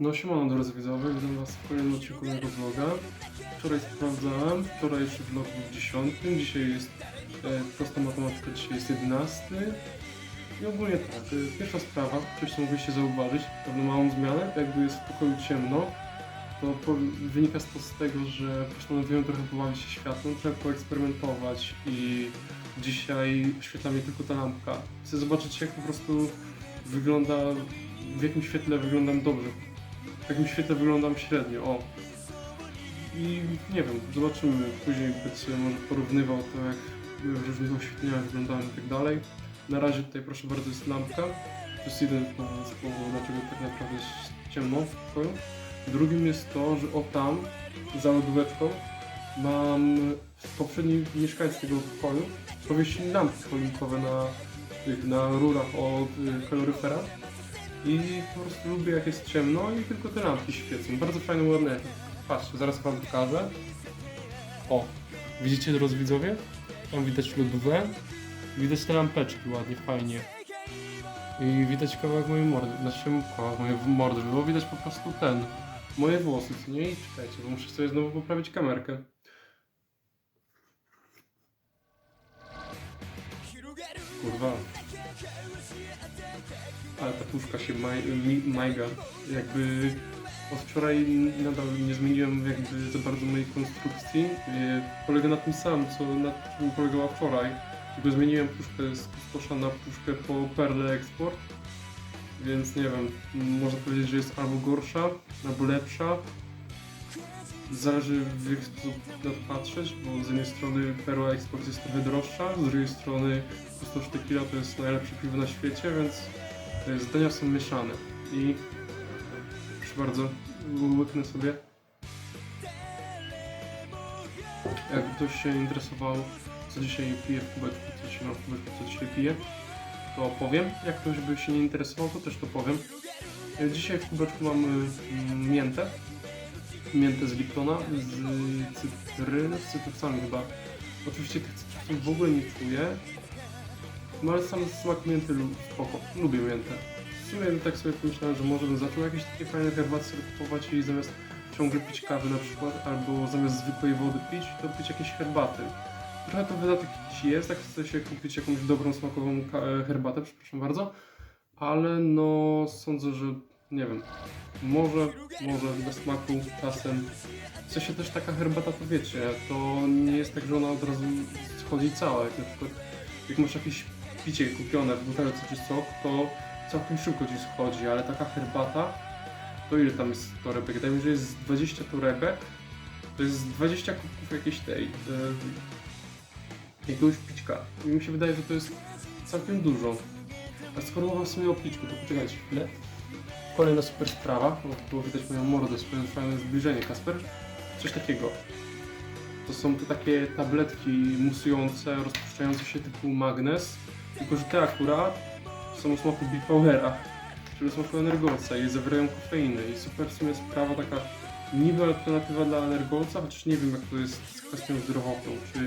No siemano drodzy widzowie, witam was w kolejnym odcinku mojego vloga. Wczoraj sprawdzałem, wczoraj jeszcze vlog był 10, dzisiaj jest e, prosta matematyka, dzisiaj jest 11. I ogólnie tak, e, pierwsza sprawa, co mogliście zauważyć, pewną małą zmianę, jakby jest w pokoju ciemno, to po, wynika to z tego, że postanowiłem trochę pobawić się światłem, trochę poeksperymentować i dzisiaj oświetla mnie tylko ta lampka. Chcę zobaczyć jak po prostu wygląda, w jakim świetle wyglądam dobrze, w jakim świetle wyglądam średnio, o. I nie wiem, zobaczymy później, będę sobie może porównywał to, jak w różnych oświetleniach wyglądałem i tak dalej. Na razie tutaj, proszę bardzo, jest lampka. To jest jeden z powodu, dlaczego tak naprawdę jest ciemno w pokoju. Drugim jest to, że o tam, za lodóweczką, mam poprzedni mieszkańcy tego pokoju powiesili lampki choinkowe na, na rurach od y, kaloryfera. I po prostu lubię jak jest ciemno i tylko te lampki świecą. Bardzo fajny, ładny efekt. Patrzcie, zaraz wam pokażę. O, widzicie drodzy widzowie? Tam widać lodówę. Widać te lampeczki ładnie, fajnie. I widać kawałek mojej mordy, znaczy kawałek mojej mordy, bo widać po prostu ten, moje włosy, co nie? I czekajcie, bo muszę sobie znowu poprawić kamerkę. Kurwa. Ale ta puszka się maj, mi, majga. Jakby od wczoraj nadal nie zmieniłem jakby za bardzo mojej konstrukcji. E, Polega na tym samym, co na czym polegała wczoraj. Tylko zmieniłem puszkę z kustosza na puszkę po Perle Export. Więc nie wiem, można powiedzieć, że jest albo gorsza, albo lepsza. Zależy w jaki sposób na to patrzeć, bo z jednej strony Perła Export jest trochę droższa, z drugiej strony Kustosz Tequila to jest najlepsze piwo na świecie, więc e, zdania są mieszane. I proszę bardzo, łyknę sobie. Jak ktoś się interesował, co dzisiaj piję w kubeczku, co dzisiaj mam w kubeczku, co dzisiaj piję, to powiem. Jak ktoś by się nie interesował, to też to powiem. E, Dzisiaj w kubeczku mam y, miętę. Miętę z Liptona, z cytryny, z cytrusami chyba. Oczywiście tych cytrusów w ogóle nie czuję, no ale sam smak mięty spoko, lubię miętę. W sumie tak sobie pomyślałem, że może bym zaczął jakieś takie fajne herbaty kupować i zamiast ciągle pić kawy na przykład, albo zamiast zwykłej wody pić, to pić jakieś herbaty. Trochę to wydatek jest, jak chce się kupić jakąś dobrą smakową e, herbatę, przepraszam bardzo, ale no sądzę, że nie wiem, może, może bez smaku czasem. W sensie też taka herbata, to wiecie, to nie jest tak, że ona od razu schodzi cała, jak na przykład jak masz jakieś picie kupione w butelce czy sok, to całkiem szybko ci schodzi, ale taka herbata, to ile tam jest torebek? Się, że jest 20 torebek, to jest 20 kubków jakiejś tej, yy, jakiegoś pićka. I mi się wydaje, że to jest całkiem dużo. A skoro mowa w sumie o pićku, to poczekajcie chwilę. Kolejna super sprawa, bo było widać moją mordę, fajne zbliżenie, Kasper. Coś takiego. To są te takie tabletki musujące, rozpuszczające się typu magnes, tylko że te akurat są o smaku Bipowera, czyli o smaku energolca i zawierają kofeinę i super w sumie sprawa taka niby alternatywa dla energolca, chociaż nie wiem jak to jest z kwestią zdrowotną, czy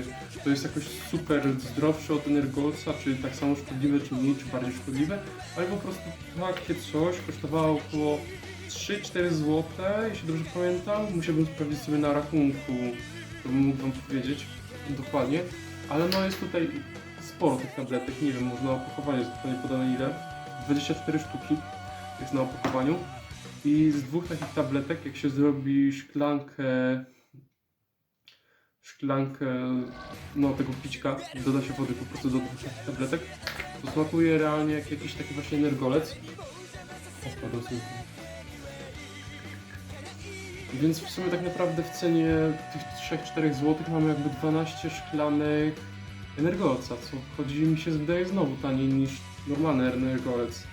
to jest jakoś super zdrowsze od energolca, czy tak samo szkodliwe, czy mniej, czy bardziej szkodliwe, ale po prostu takie coś kosztowało około 3-4 zł, jeśli dobrze pamiętam, musiałbym sprawdzić sobie na rachunku to mógł wam powiedzieć dokładnie, ale no jest tutaj sporo tych tabletek, nie wiem, może na opakowaniu jest tutaj podane ile, 24 sztuki jest na opakowaniu i z dwóch takich tabletek, jak się zrobi szklankę szklankę no tego pićka, doda się wody po prostu do dwóch takich tabletek, to smakuje realnie jak jakiś taki właśnie energolec. Spadł sobie. Więc w sumie tak naprawdę w cenie tych 3-4 zł mamy jakby 12 szklanek energolca, co chodzi mi się wydaje znowu taniej niż normalny energolec.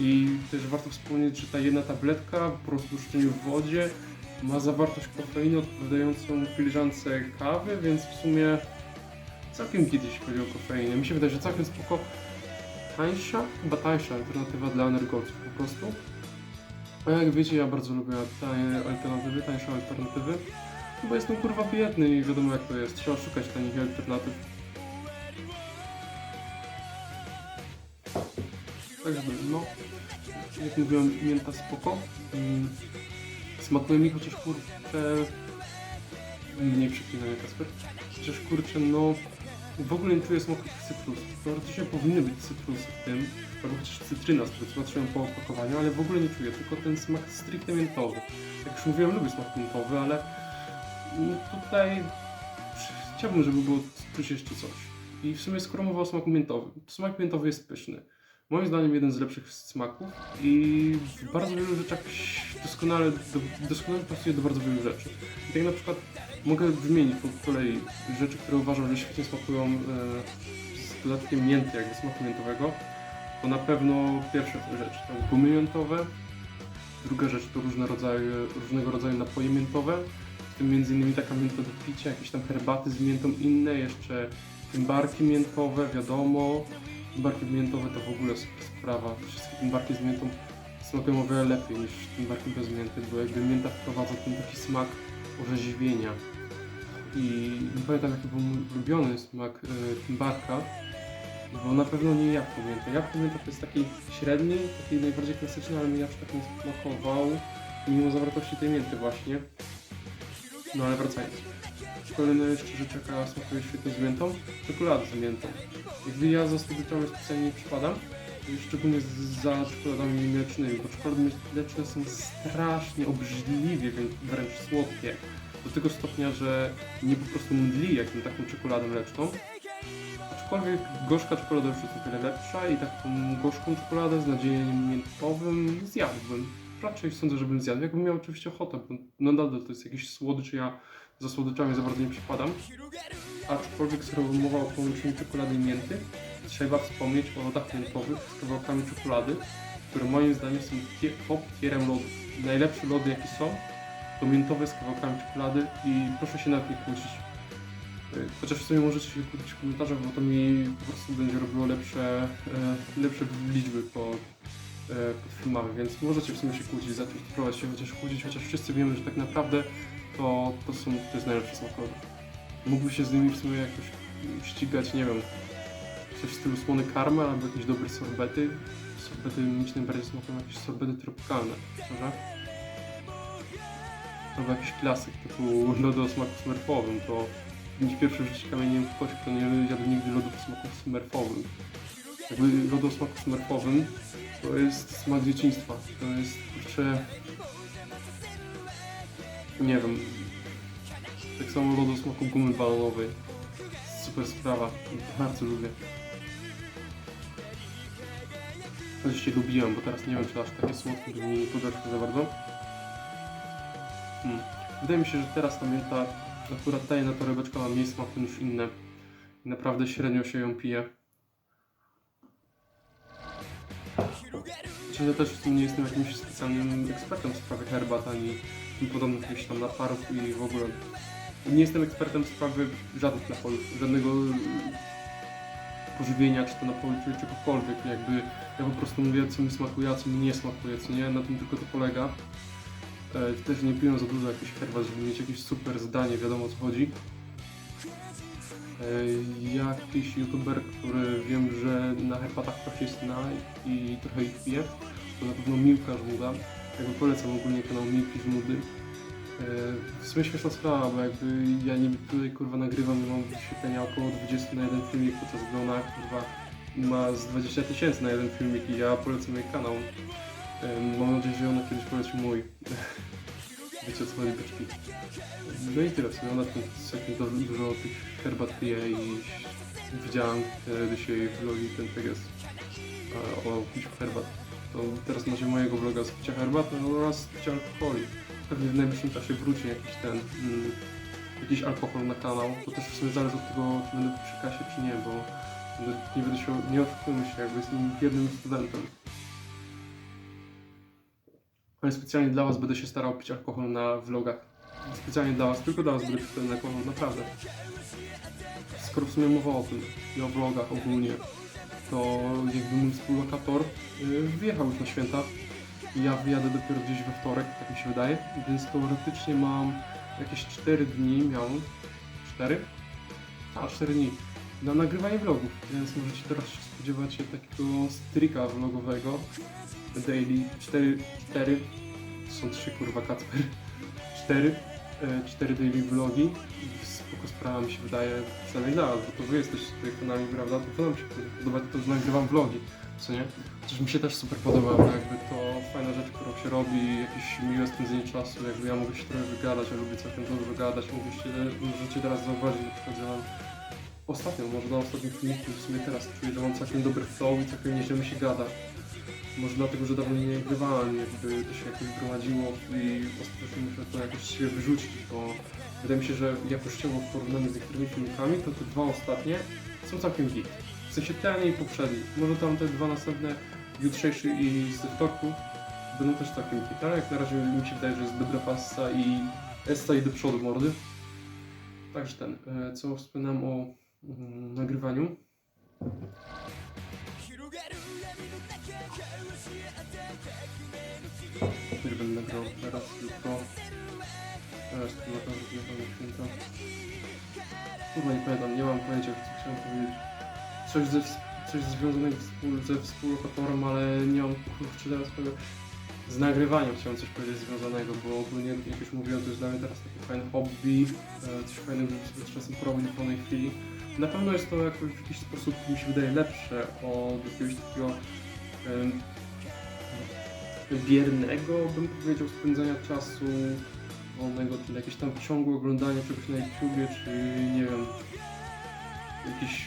I też warto wspomnieć, że ta jedna tabletka po rozpuszczeniu w wodzie ma zawartość kofeiny odpowiadającą filiżance kawy, więc w sumie całkiem jeśli chodzi o kofeinę. Mi się wydaje, że całkiem spoko tańsza, chyba tańsza alternatywa dla energolców po prostu. A jak wiecie, ja bardzo lubię tanie alternatywy, tańsze alternatywy. Bo jestem kurwa biedny i wiadomo jak to jest. Trzeba szukać tanich alternatyw. No. jak mówiłem, mięta spoko. Mm, Smakuje mi chociaż kurczę... Mniej przeklinania Kasper. Chociaż kurczę, no... W ogóle nie czuję smaku tych cytrusów. Teoretycznie powinny być cytrusy w tym, albo chociaż cytryna, z co patrzyłem po opakowaniu, ale w ogóle nie czuję, tylko ten smak stricte miętowy. Jak już mówiłem, lubię smak miętowy, ale mm, tutaj chciałbym, żeby było czuć jeszcze coś. I w sumie skoro mowa o smaku miętowym, to smak miętowy jest pyszny. Moim zdaniem jeden z lepszych smaków i w bardzo wielu rzeczach doskonale, do, doskonale pasuje do bardzo wielu rzeczy. I tak na przykład mogę wymienić po kolei rzeczy, które uważam, że świetnie smakują e, z dodatkiem mięty, jakby smaku miętowego. To na pewno pierwsza rzecz to gumy miętowe, druga rzecz to różne rodzaje, różnego rodzaju napoje miętowe, w tym innymi taka mięta do picia, jakieś tam herbaty z miętą, inne jeszcze tymbarki miętowe, wiadomo. Tymbarki miętowe to w ogóle sprawa. Wszystkie tymbarki z miętą smakują o wiele lepiej niż tymbarki bez mięty, bo jakby mięta wprowadza ten taki smak orzeźwienia. I nie pamiętam jaki był mój ulubiony smak e, tymbarka, bo na pewno nie jabłko mięta. Jabłko mięta to jest taki średni, taki najbardziej klasyczny, ale mi aż tak nie smakował, mimo zawartości tej mięty właśnie. No ale wracając. Rzecz, jaka smakuje świetnie z miętą, czekolada z miętą. Ja za słodyczami specjalnie nie przypadam, szczególnie za czekoladami mlecznymi, bo czekolady mleczne są strasznie obrzydliwie, wręcz- wręcz słodkie. Do tego stopnia, że nie po prostu mdli jak taką czekoladę mleczną. Aczkolwiek gorzka czekolada już jest o wiele lepsza i taką gorzką czekoladę z nadziejem miętowym zjadłbym. Raczej sądzę, żebym zjadł, jakbym miał oczywiście ochotę, bo no nadal to jest jakiś słodycz, ja za słodyczami za bardzo nie przypadam. Aczkolwiek skoro mowa o połączeniu czekolady i mięty, trzeba wspomnieć o lodach miętowych z kawałkami czekolady, które moim zdaniem są top tierem lodów. Najlepsze lody jakie są, to miętowe z kawałkami czekolady i proszę się nad nie kłócić. Chociaż w sumie możecie się kłócić w komentarzach, bo to mi po prostu będzie robiło lepsze, e, lepsze liczby po, e, pod filmami, więc możecie w sumie się kłócić, zacząć się chociaż kłócić, chociaż wszyscy wiemy, że tak naprawdę to, to, są, to jest najlepszy. Mógłby się z nimi w sumie jakoś ścigać, nie wiem, coś w stylu słony karmel albo jakieś dobre sorbety. Sorbety mi się najbardziej smakują jakieś sorbety tropikalne, szczerze. Albo jakiś klasyk typu lody o smaku smurfowym, to mieć pierwszy rzucić kamieniem w kość, kto nie jadł nigdy lodów o smaku smurfowym. Jakby lody o smaku smurfowym to jest smak dzieciństwa. To jest, kurczę... Nie wiem. Tak samo lody o smaku gumy balonowej. Super sprawa. Bardzo lubię. Oczywiście lubiłem, bo teraz nie wiem, czy aż takie słodkie, żeby mi nie za bardzo. Hmm. Wydaje mi się, że teraz ta mięta akurat ta jedna torebeczka ma mniej smaku niż inne. I naprawdę średnio się ją pije. Chociaż ja też w sumie nie jestem jakimś specjalnym ekspertem w sprawie herbat, ani tym podobnych jakichś tam naparów i w ogóle nie jestem ekspertem w sprawie żadnych napojów, żadnego pożywienia, czy to napoju, czy czegokolwiek. Jakby ja po prostu mówię, co mi smakuje, a co mi nie smakuje, co nie, na tym tylko to polega. E, też nie piję za dużo jakichś herbat, żeby mieć jakieś super zdanie, wiadomo o co chodzi. E, jakiś youtuber, który wiem, że na herbatach trochę jest na i trochę ich pije, to na pewno Miłka Żmuda. Jakby polecam ogólnie kanał Miłki Żmudy. E, W sumie śmieszna sprawa, bo jakby ja niby tutaj kurwa nagrywam i mam wyświetlenia około 20 na jeden filmik, podczas gdy ona kurwa ma z 20 tysięcy na jeden filmik i ja polecam jej kanał. Mam nadzieję, że ona kiedyś poleci mój. Wiecie co chodzi, byczki. No i tyle, w sumie ona tym całkiem dużo, tych herbat pije i widziałam e, dzisiaj vlogi ten e, o piciu herbat. To teraz macie mojego vloga z picia herbaty oraz z picia alkoholi pewnie w najbliższym czasie wróci jakiś ten, mm, jakiś alkohol na kanał. To też w sumie zależy od tego, czy będę przy kasie, czy nie, bo nie będę się, nie oszukujmy się, jakby biednym studentem. Ale specjalnie dla was będę się starał pić alkohol na vlogach. Specjalnie dla was, tylko dla was będę pić ten alkohol, naprawdę. Skoro w sumie mowa o tym i o vlogach ogólnie, to jakby mój współlokator yy, wyjechał już na święta ja wyjadę dopiero gdzieś we wtorek, tak mi się wydaje, więc teoretycznie mam jakieś 4 dni, miałem 4? A, 4 dni. na nagrywanie vlogów, więc możecie teraz spodziewać się takiego strika vlogowego. Daily 4, 4, są 3 kurwa Kacper, 4, 4 daily vlogi. Spoko sprawa mi się wydaje, przynajmniej dla was, bo to wy jesteście tutaj fanami, prawda? To nam się podoba, to, że nagrywam vlogi, co nie? Chociaż mi się też super podoba, bo jakby to fajna rzecz, którą się robi, jakieś miłe spędzenie czasu, jakby ja mogę się trochę wygadać, ja lubię całkiem dużo gadać, mogliście, możecie teraz zauważyć, że mam ostatnio, może na ostatnim filmiku, w sumie teraz czuję, że mam całkiem dobry flow i całkiem nieźle mi się gada. Może dlatego, że dawno nie nagrywałem, jakby to się jakoś gromadziło i ostatecznie muszę to jakoś z wyrzucić, bo wydaje mi się, że jakościowo w porównaniu z niektórymi filmikami, to te dwa ostatnie są całkiem git. W sensie ten i poprzedni. Może tam te dwa następne, jutrzejszy i z wtorku, będą też całkiem git, ale jak na razie mi się wydaje, że jest dobra passa i Esta i do przodu mordy. Także ten, e, co wspominam o mm, nagrywaniu. Nie będę nagrał teraz, jutro. Teraz to na pewno nie pamiętam święta. Kurwa nie pamiętam, nie mam pojęcia co chciałem powiedzieć. Coś, ze, coś związanego współ, ze współlokatorem, ale nie mam kurczę teraz tego. Z nagrywaniem chciałem coś powiedzieć związanego, bo ogólnie jak już mówiłem, to jest dla mnie teraz takie fajne hobby, e, coś fajnego, sobie czasem porobić w wolnej chwili. Na pewno jest to jakoś w jakiś sposób mi się wydaje lepsze od jakiegoś takiego biernego, bym powiedział, spędzania czasu wolnego, czyli jakieś tam ciągłe oglądanie czegoś na YouTubie, czy nie wiem, jakieś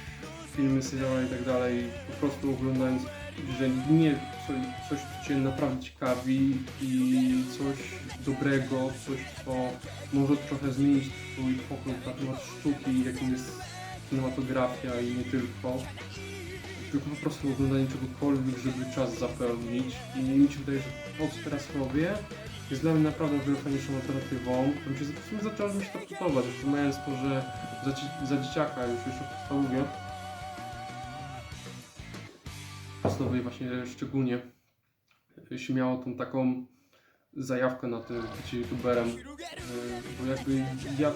filmy, seriale i tak dalej, po prostu oglądając, że nie coś, co Cię naprawdę ciekawi i coś dobrego, coś co może trochę zmienić Twój pogląd na temat sztuki, jakim jest kinematografia i nie tylko. Tylko po prostu oglądanie czegokolwiek, żeby czas zapełnić i mi się wydaje, że to co teraz robię jest dla mnie naprawdę o wiele fajniejszą alternatywą. W sumie zaczęło mi się to podobać, już pomijając to, że za, dzie- za dzieciaka już jeszcze w podstawowie podstawowej właśnie szczególnie się miało tą taką zajawkę na tym bycie youtuberem, Yy, bo jakby ja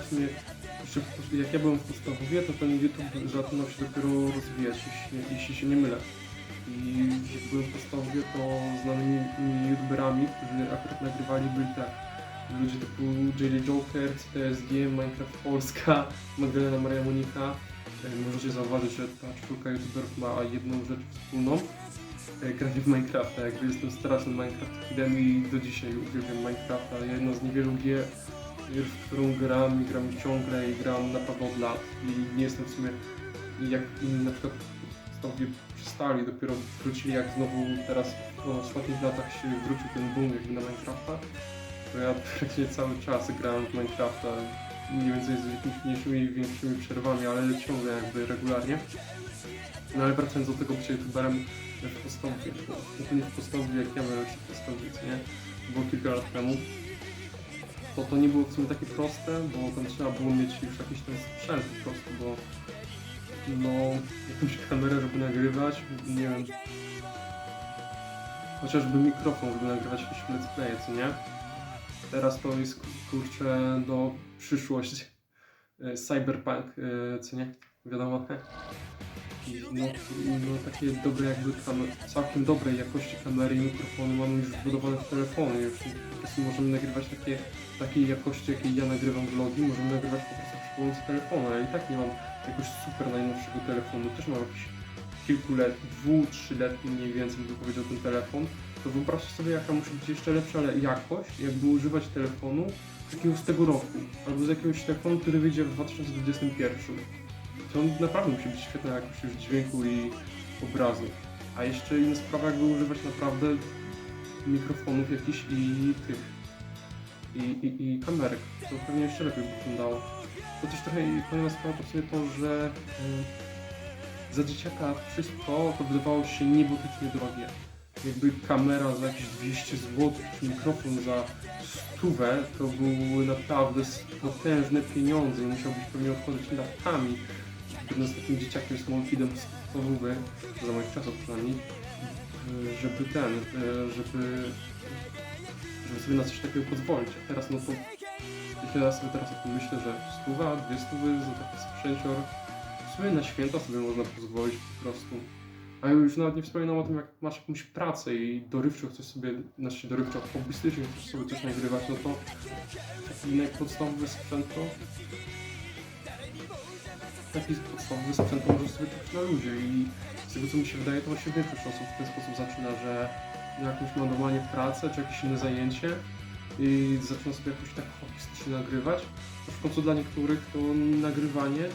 jak ja byłem w podstawowie, to ten YouTube zaczynał się dopiero rozwijać, jeśli, jeśli się nie mylę. I jak byłem w podstawowie, to znanymi mi youtuberami, którzy akurat nagrywali, byli tak ludzie typu Jelly Joker, CTSG, Minecraft Polska, Magdalena Maria Monika. Yy, Możecie zauważyć, że ta czwórka youtuberów ma jedną rzecz wspólną, e, granie w Minecrafta. Jakby jestem strasznym Minecraft kidem i do dzisiaj uwielbiam Minecrafta. Jedno z niewielu gier, gier, w którą gram i gram ciągle i gram naprawdę od lat. I nie jestem w sumie jak inni na przykład sobie przystali, dopiero wrócili jak znowu teraz w ostatnich latach się wrócił ten boom jakby na Minecrafta. To ja praktycznie cały czas grałem w Minecrafta, mniej więcej z jakimiś mniejszymi i większymi przerwami, ale ciągle jakby regularnie. No ale wracając do tego bycia youtuberem w bo no to nie w jak ja miałem w podstawowie, co nie? Było kilka lat temu. To to nie było w sumie takie proste, bo tam trzeba było mieć już jakiś ten sprzęt po prostu, bo no jakąś kamerę, żeby nagrywać, nie wiem, chociażby mikrofon, żeby nagrywać jakieś let's play, co nie? Teraz to jest kurczę no przyszłość e, cyberpunk, e, co nie? Wiadomo, no, no takie dobre jakby całkiem dobrej jakości kamery i mikrofony mamy już wbudowane w telefony, już po prostu możemy nagrywać takie, takiej jakości, jakiej ja nagrywam vlogi, możemy nagrywać po prostu przy pomocy telefonu, ale i tak nie mam jakoś super najnowszego telefonu, też mam jakiś kilkuletni, dwu, trzyletni mniej więcej bym powiedział ten telefon, to wyobraźcie sobie jaka musi być jeszcze lepsza jakość, jakby używać telefonu takiego z tego roku, albo z jakiegoś telefonu, który wyjdzie w 2021. To naprawdę musi być świetna jakość już dźwięku i obrazu. A jeszcze inna sprawa, jakby używać naprawdę mikrofonów jakichś i tych i, i, i kamerek. To pewnie jeszcze lepiej by wyglądało. Chociaż trochę i kolejna sprawa to w sumie to, że y, za dzieciaka wszystko to wydawało się niebotycznie drogie. Jakby kamera za jakieś 200 zł, czy mikrofon za stówę, to były naprawdę potężne pieniądze i musiałbyś pewnie odchodzić latami będąc takim dzieciakiem small kidem z podstawowy, za moich czasów przynajmniej, y, żeby ten, y, żeby, żeby sobie na coś takiego pozwolić. A teraz no to, jeśli ja sobie teraz o tym myślę, że stuwa, dwie stówy za taki sprzęcior, w sumie na święta sobie można pozwolić po prostu. A już nawet nie wspominam o tym, jak masz jakąś pracę i dorywczo chcesz sobie, znaczy dorywczo, hobbystycznie chcesz sobie coś nagrywać, no to taki najpodstawowy sprzęt to taki podstawowy sprzęt to możesz sobie kupić na ludzie i z tego co mi się wydaje, to właśnie większość osób w ten sposób zaczyna, że jakąś ma normalnie pracę czy jakieś inne zajęcie i zaczyna sobie jakoś tak hobbystycznie nagrywać. Aż w końcu dla niektórych to nagrywanie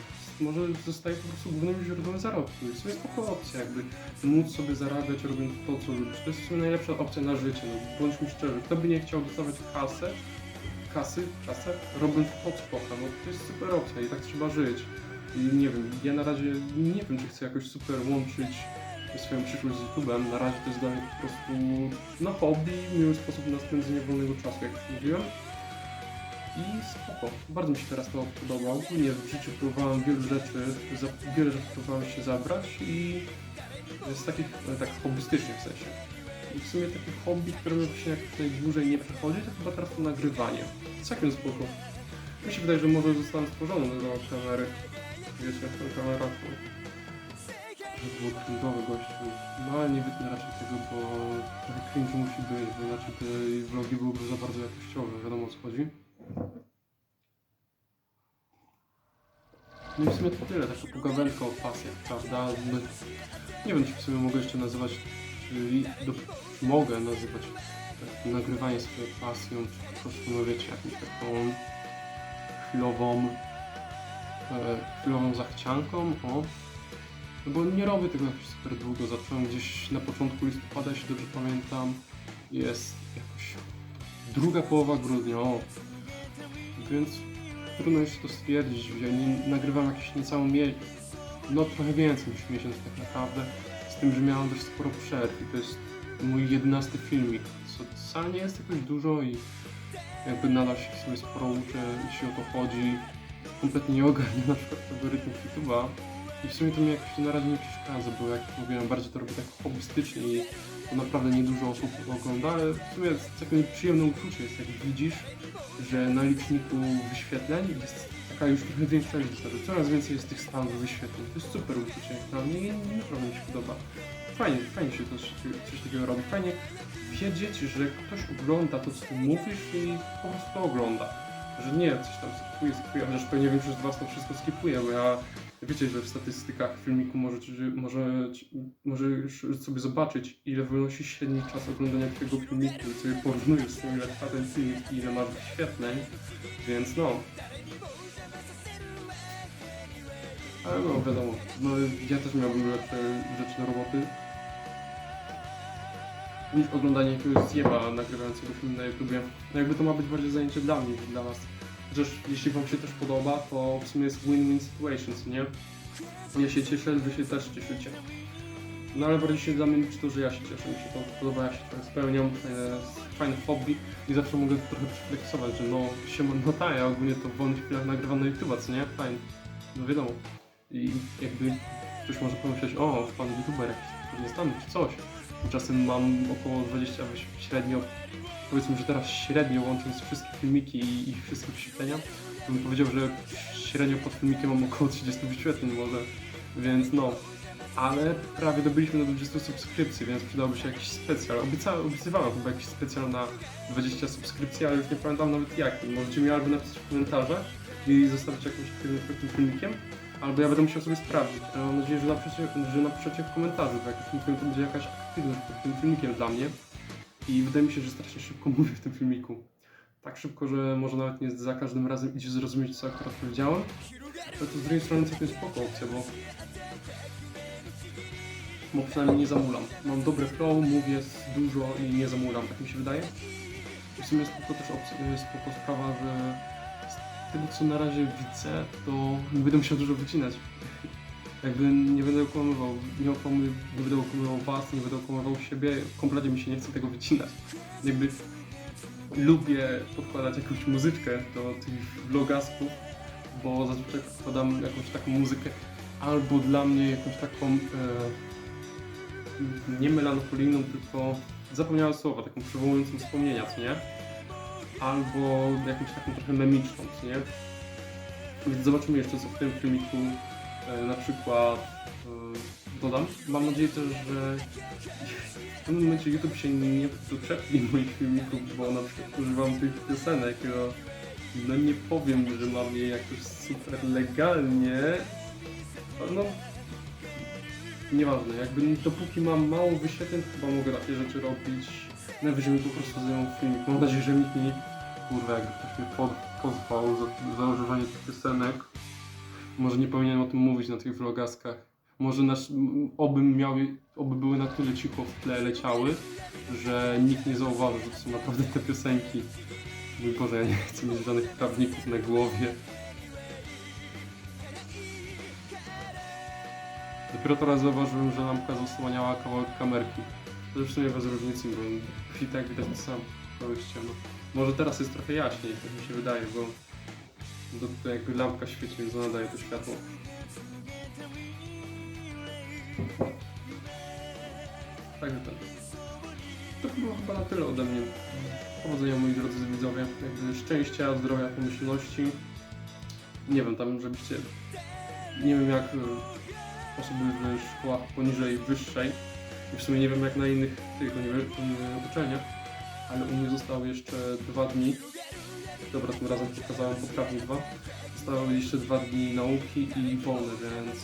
może zostaje po prostu głównym źródłem zarobku. Jest sobie spoko opcja, jakby móc sobie zarabiać robiąc to, co lubisz. To jest w sumie najlepsza opcja na życie, no bądźmy szczerzy. Kto by nie chciał dostawać kasę, kasy, kasę, robiąc to, co kocha, no to jest super opcja i tak trzeba żyć. Nie wiem, ja na razie nie wiem, czy chcę jakoś super łączyć swoją przyszłość z YouTube'em. Na razie to jest dla mnie po prostu na hobby, miły sposób na spędzenie wolnego czasu, jak już mówiłem. I spoko, bardzo mi się teraz to podoba. Ogólnie w życiu próbowałem wielu rzeczy, za wiele rzeczy próbowałem się zabrać i z takich, e, tak hobbystycznych w sensie. I w sumie takie hobby, które mi się jak najdłużej nie przechodzi, to chyba teraz to nagrywanie. Całkiem spoko. Mi się wydaje, że może zostałem stworzony do kamery. Wiecie, ta kamera to... Że było cringe'owe gościu. No ale nie wytnę raczej tego, bo trochę cringe musi być, bo inaczej te vlogi byłyby za bardzo jakościowe, wiadomo o co chodzi. No i w sumie to tyle, taka pogawędka o pasjach, prawda? No, nie wiem, czy w sumie mogę jeszcze nazywać, czy, do, mogę nazywać tak, nagrywanie swoją pasją, czy po prostu, no wiecie, jakąś taką chwilową, chwilową zachcianką, o. No bo nie robię tego jakoś super długo, zacząłem gdzieś na początku listopada, jeśli dobrze pamiętam, jest jakoś druga połowa grudnia, o. Więc trudno jeszcze to stwierdzić, ja nie, nagrywam jakiś niecały miesiąc, no trochę więcej niż miesiąc tak naprawdę, z tym, że miałem dość sporo przerw i to jest mój jedenasty filmik, co wcale nie jest jakoś dużo i jakby nadal się sobie sporo uczę, jeśli o to chodzi. Kompletnie nie ogarniam na przykład algorytmów YouTube'a i w sumie to mi jakoś na razie nie przeszkadza, bo jak mówiłem, bardziej to robię tak hobbystycznie i to naprawdę niedużo osób ogląda, ale w sumie takie przyjemne uczucie jest, jak widzisz, że na liczniku wyświetleń jest taka już trochę większa liczba, że coraz więcej jest tych stanów wyświetleń. To jest super uczucie jak mnie naprawdę mi się podoba. Fajnie, fajnie się to, coś takiego robi. Fajnie wiedzieć, że ktoś ogląda to, co mówisz i po prostu to ogląda. Że nie, coś tam skipuje, skipuje, chociaż pewnie większość z was to wszystko skipuje, bo ja wiecie, że w statystykach filmiku możecie, może, może już sobie zobaczyć, ile wynosi średni czas oglądania twojego filmiku i sobie porównujesz tym, ile trwa ten filmik i ile masz wyświetleń, więc no. Ale no, wiadomo, no ja też miałbym lepsze rzeczy do roboty niż oglądanie jakiegoś zjeba nagrywającego film na YouTubie. No jakby to ma być bardziej zajęcie dla mnie dla was. Chociaż jeśli wam się też podoba, to w sumie jest win-win situation, co nie? Ja się cieszę, wy się też cieszycie. No ale bardziej się dla mnie liczy to, że ja się cieszę, mi się to podoba, ja się trochę spełniam, fajne, fajne hobby i zawsze mogę trochę przefleksować, że no się no ta, ja ogólnie to w wolnych chwilach nagrywam na YouTube'a, co nie? Fajnie. No wiadomo. I jakby ktoś może pomyśleć, o, pan YouTuber jakiś nie stany czy coś. Tymczasem mam około 20 średnio, powiedzmy, że teraz średnio łącząc wszystkie filmiki i, i wszystkie wyświetlenia, to bym powiedział, że średnio pod filmikiem mam około 30 wyświetleń może, więc no. Ale prawie dobyliśmy do 20 subskrypcji, więc przydałby się jakiś specjal. Obieca, obiecywałem chyba jakiś specjal na 20 subskrypcji, ale już nie pamiętam nawet jaki. Możecie mi albo napisać w komentarzach i zostawić jakimś takim filmikiem, albo ja będę musiał sobie sprawdzić. Ale mam nadzieję, że napiszecie, że napiszecie w komentarzu, bo jak już mówiłem, to będzie jakaś aktywność pod tym filmikiem dla mnie. I wydaje mi się, że strasznie szybko mówię w tym filmiku. Tak szybko, że może nawet nie za każdym razem idzie zrozumieć, co akurat powiedziałem. Ale to z drugiej strony całkiem spoko opcja, bo... Bo przynajmniej nie zamulam. Mam dobre flow, mówię dużo i nie zamulam, tak mi się wydaje. W sumie spoko też opcja, spoko sprawa, że tego co na razie widzę, to nie będę musiał dużo wycinać. Jakby nie będę okłamywał, nie, okłamy, nie będę okłamywał was, nie będę okłamywał siebie, kompletnie mi się nie chce tego wycinać. Jakby lubię podkładać jakąś muzyczkę do tych vlogasków, bo zazwyczaj podkładam jakąś taką muzykę albo dla mnie jakąś taką e, nie melancholijną, tylko zapomniałem słowa, taką przywołującą wspomnienia, co nie? Albo jakąś taką trochę memiczną, nie? Więc zobaczymy jeszcze co w tym filmiku E, na przykład e, dodam. Mam nadzieję też, że w tym momencie YouTube się nie doczepli moich filmików, bo na przykład używam tych piosenek. Ja, no nie powiem, że mam je jakoś super legalnie. No, nieważne, jakby dopóki mam mało wyświetleń, chyba mogę takie rzeczy robić. Najwyżej mi po prostu zajmą filmik. Mam nadzieję, że mi, kurwa, jakby ktoś mnie pozwał za, za używanie tych piosenek. Może nie powinienem o tym mówić na tych vlogaskach. Może nasz, oby, miały, oby były na tyle cicho w tle leciały, że nikt nie zauważy, że to są naprawdę te piosenki. Mój Boże, ja nie chcę mieć żadnych prawników na głowie. Dopiero teraz zauważyłem, że lampka zasłaniała kawałek kamerki. W sumie bez różnicy, bo i tak widać to samo. Całe ściano. Może teraz jest trochę jaśniej, tak mi się wydaje, bo do, to jakby lampka świeci, więc ona daje to światło. Także ten. To było chyba na tyle ode mnie. Powodzenia moi drodzy widzowie. Jakby szczęścia, zdrowia, pomyślności. Nie wiem, tam żebyście... Nie wiem jak y, osoby w szkołach poniżej wyższej. W sumie nie wiem jak na innych tych uniwer- uczelniach. Ale u mnie zostało jeszcze dwa dni. Dobra, tym razem pokazałem poprawnie dwa. Zostały jeszcze dwa dni nauki i wolne, więc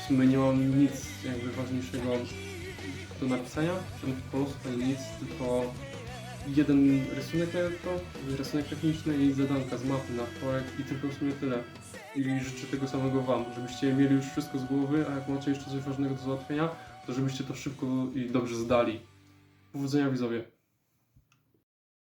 w sumie nie mam nic jakby ważniejszego do napisania, kolosów ani nic, tylko jeden rysunek jutro, rysunek techniczny i zadanka z mapy na projekt i tylko w sumie tyle. I życzę tego samego Wam, żebyście mieli już wszystko z głowy, a jak macie jeszcze coś ważnego do załatwienia, to żebyście to szybko i dobrze zdali. Powodzenia widzowie.